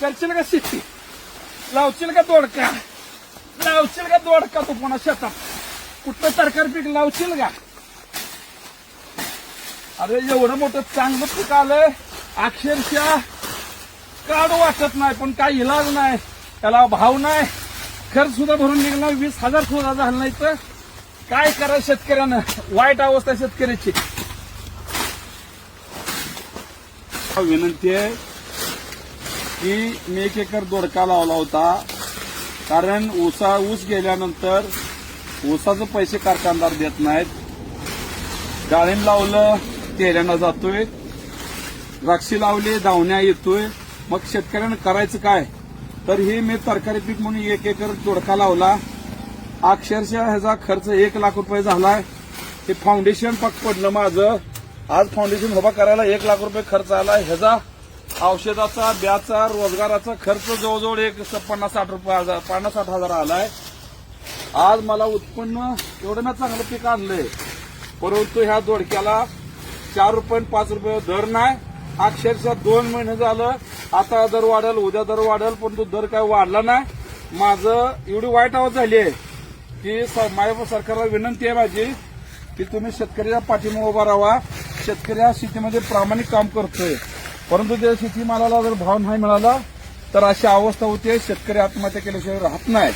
करशील का शेती लावशील का दोडका? लावशील का दोडका तू पुन्हा शेतात? कुठलं सरकार पीक लावशील का? अरे एवढं मोठं चांगलं पीक आलंय. अक्षरशः काढू वाटत नाही पण काही इलाज नाही. त्याला भाव नाही. खर्च सुद्धा भरून निघणार वीस हजार सुद्धा झालं नाही तर? काय करा शेतकऱ्यानं? वाईट अवस्था शेतकऱ्याची. विनंती आहे की मी एक एकर दोडका लावला होता. कारण ऊसा ऊस गेल्यानंतर ऊसाचे पैसे कारखानदार देत नाहीत. डाळिंब लावलं तेऱ्यानं जातोय. द्राक्षी लावली दावण्या येतोय. मग शेतकऱ्यानं करायचं काय? तर हे मी तरकारी पीक म्हणून एक एकर दोडका लावला. अक्षरशः ह्याचा खर्च एक लाख रुपये झालाय. हे फाउंडेशन पक पडलं माझं. आज फाउंडेशन उभा करायला एक लाख रुपये खर्च आला ह्याचा औषधाचा ब्याचा रोजगाराचा खर्च जवळजवळ एक स- पन्नास साठ रुपये पन्नास साठ हजार आलाय. आज मला उत्पन्न एवढं ना चांगलं पीक आणलंय. परंतु ह्या दोडक्याला चार रुपये पाच रुपये दर नाही. अक्षरशः दोन महिने झालं. आता दर वाढेल उद्या दर वाढेल पण तो दर काय वाढला नाही. माझं एवढी वाईट आवाज झाली आहे की स- माझ्या सरकारला विनंती आहे माझी की तुम्ही शेतकऱ्याच्या पाठीमागे उभा राहा. शेतकरी हा शेतीमध्ये प्रामाणिक काम करतोय. परंतु त्या शेतीमालाला जर भाव नाही मिळाला तर अशी अवस्था होते शेतकरी आत्महत्या केल्याशिवाय राहत नाही